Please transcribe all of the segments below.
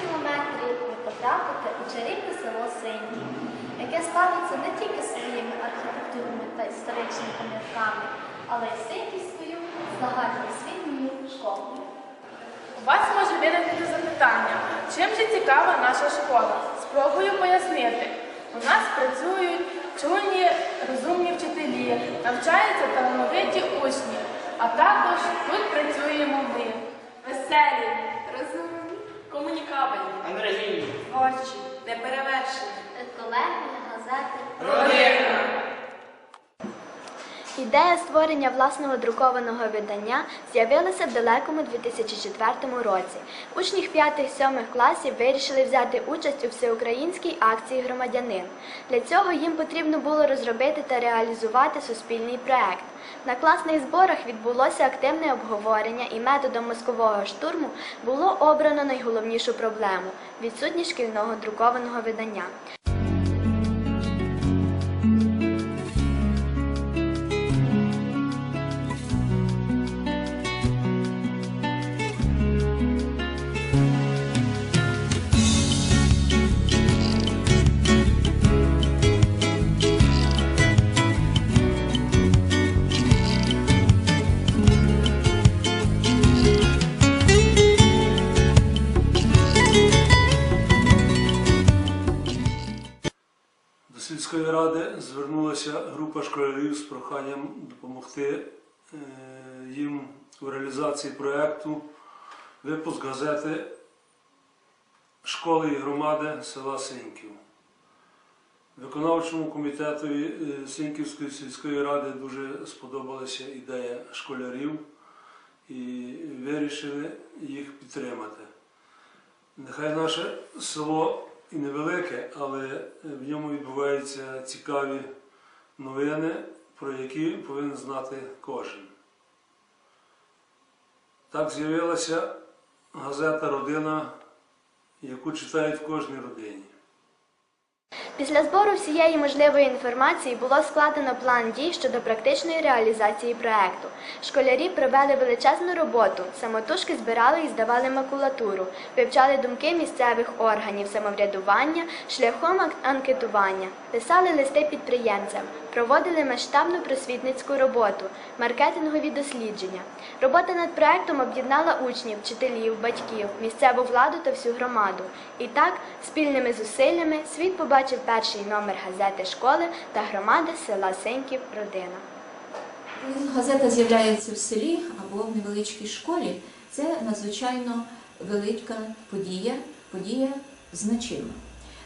кілометрів ви потрапите у чарівне село Синьки, яке славиться не тільки своїми архітектурними та історичними пам'ятками, але й Синьківською загальноосвітньою школою. У вас може виникнути запитання, чим же цікава наша школа? Спробую пояснити. У нас працюють чуйні, розумні вчителі, навчаються талановиті учні, а також тут працюємо ми. Веселі, розумні, комунікабельні, Енергійні. творчі, неперевершені. Колеги, газети. Родина. Ідея створення власного друкованого видання з'явилася в далекому 2004 році. Учні 5-7 класів вирішили взяти участь у всеукраїнській акції громадянин. Для цього їм потрібно було розробити та реалізувати суспільний проект. На класних зборах відбулося активне обговорення, і методом мозкового штурму було обрано найголовнішу проблему відсутність шкільного друкованого видання. До сільської ради звернулася група школярів з проханням допомогти е, їм у реалізації проєкту випуск газети школи і громади села Синьків. Виконавчому комітетові е, Синьківської сільської ради дуже сподобалася ідея школярів і вирішили їх підтримати. Нехай наше село і невелике, але в ньому відбуваються цікаві новини, про які повинен знати кожен. Так з'явилася газета Родина, яку читають в кожній родині. Після збору всієї можливої інформації було складено план дій щодо практичної реалізації проекту. Школярі провели величезну роботу, самотужки збирали і здавали макулатуру, вивчали думки місцевих органів самоврядування шляхом анкетування, писали листи підприємцям, проводили масштабну просвітницьку роботу, маркетингові дослідження. Робота над проектом об'єднала учнів, вчителів, батьків, місцеву владу та всю громаду. І так, спільними зусиллями світ побачив перший номер газети школи та громади села Синьків Родина. Газета з'являється в селі або в невеличкій школі, це надзвичайно велика подія, подія значима.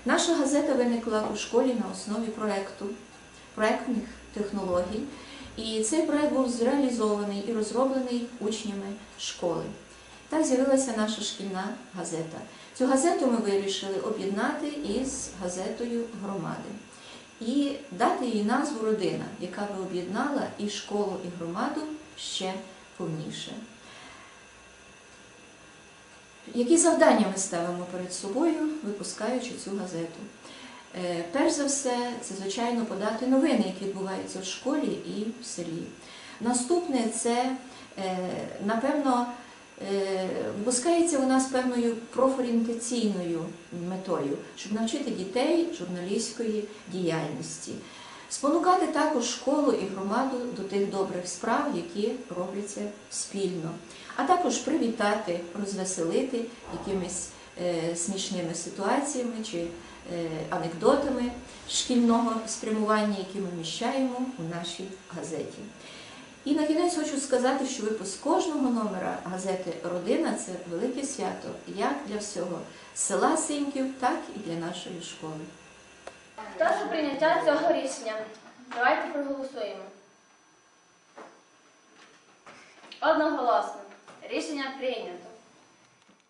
Наша газета виникла у школі на основі проекту, проектних технологій, і цей проект був зреалізований і розроблений учнями школи. Так з'явилася наша шкільна газета. Цю газету ми вирішили об'єднати із газетою громади і дати їй назву Родина, яка би об'єднала і школу, і громаду ще повніше. Які завдання ми ставимо перед собою, випускаючи цю газету? Е, Перш за все, це, звичайно, подати новини, які відбуваються в школі і в селі. Наступне це, е, напевно, е, випускається у нас певною профорієнтаційною метою, щоб навчити дітей журналістської діяльності. Спонукати також школу і громаду до тих добрих справ, які робляться спільно, а також привітати, розвеселити якимись е, смішними ситуаціями чи е, анекдотами шкільного спрямування, які ми вміщаємо у нашій газеті. І на кінець хочу сказати, що випуск кожного номера газети Родина це велике свято як для всього села Синьків, так і для нашої школи. Хто за прийняття цього рішення? Давайте проголосуємо. Одноголосно. Рішення прийнято.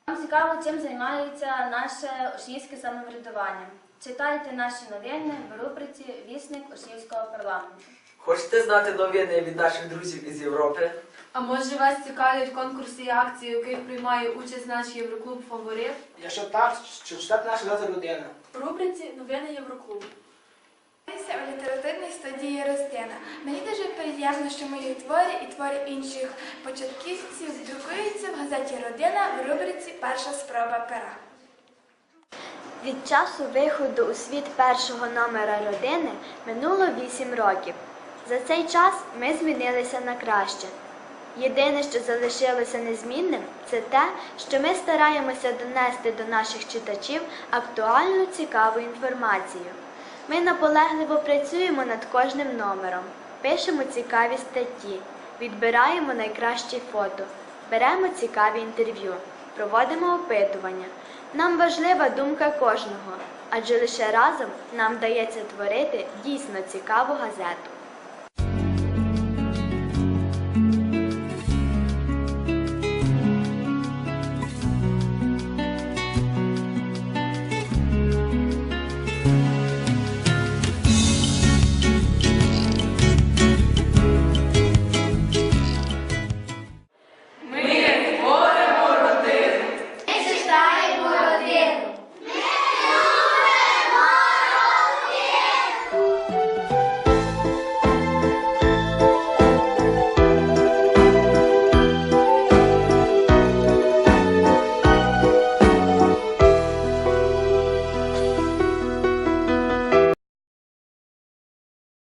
Вам цікаво, чим займається наше Ошівське самоврядування. Читайте наші новини в рубриці Вісник Ошівського парламенту. Хочете знати новини від наших друзів із Європи? А може вас цікавлять конкурси і акції, у яких приймає участь наш Євроклуб Фаворит? Якщо так, що читати наша газета людина. В рубриці Новини Євроклубу. У літературній студії Ростина. Мені дуже приємно, що мої твори і твори інших початківців друкуються в газеті Родина в рубриці Перша спроба пера. Від часу виходу у світ першого номера родини минуло 8 років. За цей час ми змінилися на краще. Єдине, що залишилося незмінним, це те, що ми стараємося донести до наших читачів актуальну цікаву інформацію. Ми наполегливо працюємо над кожним номером, пишемо цікаві статті, відбираємо найкращі фото, беремо цікаві інтерв'ю, проводимо опитування. Нам важлива думка кожного, адже лише разом нам вдається творити дійсно цікаву газету.